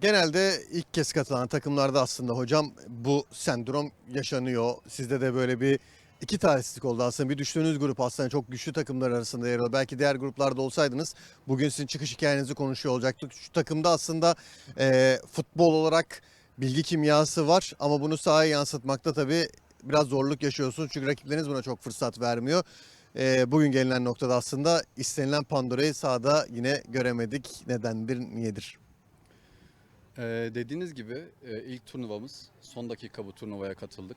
Genelde ilk kez katılan takımlarda aslında hocam bu sendrom yaşanıyor. Sizde de böyle bir iki talihsizlik oldu aslında. Bir düştüğünüz grup aslında çok güçlü takımlar arasında yer alıyor. Belki diğer gruplarda olsaydınız bugün sizin çıkış hikayenizi konuşuyor olacaktık. Şu takımda aslında e, futbol olarak bilgi kimyası var ama bunu sahaya yansıtmakta tabii biraz zorluk yaşıyorsunuz. Çünkü rakipleriniz buna çok fırsat vermiyor. E, bugün gelinen noktada aslında istenilen Pandora'yı sahada yine göremedik. Nedendir, niyedir? Ee, dediğiniz gibi e, ilk turnuvamız. Son dakika bu turnuvaya katıldık.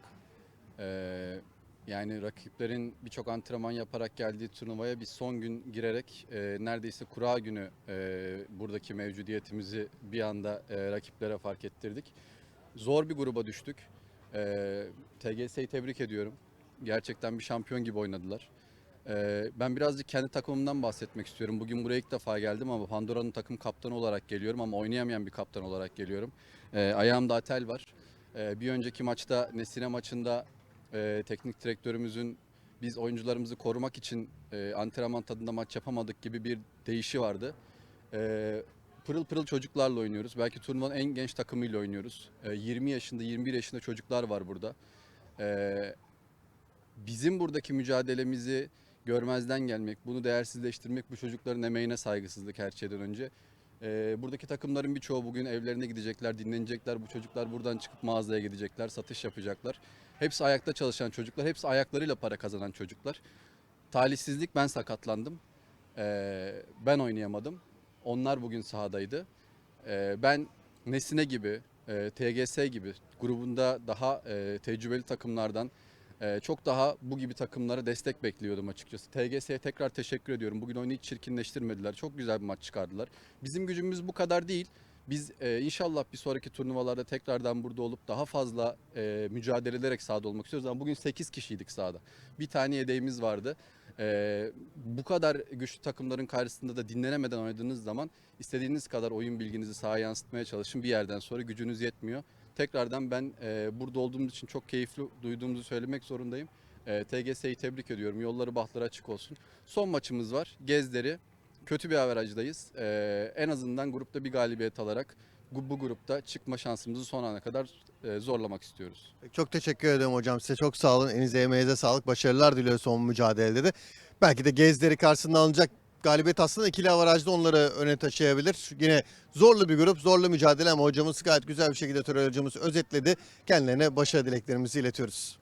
Ee, yani rakiplerin birçok antrenman yaparak geldiği turnuvaya biz son gün girerek e, neredeyse kura günü e, buradaki mevcudiyetimizi bir anda e, rakiplere fark ettirdik. Zor bir gruba düştük. Ee, TGS'yi tebrik ediyorum. Gerçekten bir şampiyon gibi oynadılar. Ben birazcık kendi takımımdan bahsetmek istiyorum. Bugün buraya ilk defa geldim ama Pandora'nın takım kaptanı olarak geliyorum ama oynayamayan bir kaptan olarak geliyorum. Ayağımda atel var. Bir önceki maçta Nesine maçında teknik direktörümüzün biz oyuncularımızı korumak için antrenman tadında maç yapamadık gibi bir deyişi vardı. Pırıl pırıl çocuklarla oynuyoruz. Belki turnuvanın en genç takımıyla oynuyoruz. Ee, 20 yaşında, 21 yaşında çocuklar var burada. Bizim buradaki mücadelemizi görmezden gelmek, bunu değersizleştirmek bu çocukların emeğine saygısızlık her şeyden önce. Ee, buradaki takımların birçoğu bugün evlerine gidecekler, dinlenecekler. Bu çocuklar buradan çıkıp mağazaya gidecekler, satış yapacaklar. Hepsi ayakta çalışan çocuklar, hepsi ayaklarıyla para kazanan çocuklar. Talihsizlik ben sakatlandım. Ee, ben oynayamadım. Onlar bugün sahadaydı. Ee, ben Nesine gibi, e, TGS gibi grubunda daha e, tecrübeli takımlardan çok daha bu gibi takımlara destek bekliyordum açıkçası. TGS'ye tekrar teşekkür ediyorum. Bugün oyunu hiç çirkinleştirmediler. Çok güzel bir maç çıkardılar. Bizim gücümüz bu kadar değil. Biz e, inşallah bir sonraki turnuvalarda tekrardan burada olup daha fazla e, mücadele ederek sahada olmak istiyoruz. Ama bugün 8 kişiydik sahada. Bir tane yedeğimiz vardı. E, bu kadar güçlü takımların karşısında da dinlenemeden oynadığınız zaman istediğiniz kadar oyun bilginizi sahaya yansıtmaya çalışın. Bir yerden sonra gücünüz yetmiyor. Tekrardan ben e, burada olduğumuz için çok keyifli duyduğumuzu söylemek zorundayım. E, TGS'yi tebrik ediyorum. Yolları bahtları açık olsun. Son maçımız var. Gezderi. Kötü bir averajdayız. E, en azından grupta bir galibiyet alarak bu, grupta çıkma şansımızı son ana kadar e, zorlamak istiyoruz. Çok teşekkür ederim hocam. Size çok sağ olun. Elinize emeğinize sağlık. Başarılar diliyoruz son mücadelede de. Belki de Gezleri karşısında alınacak galibiyet aslında ikili avarajda onları öne taşıyabilir. Yine zorlu bir grup, zorlu mücadele ama hocamız gayet güzel bir şekilde Töre hocamız özetledi. Kendilerine başarı dileklerimizi iletiyoruz.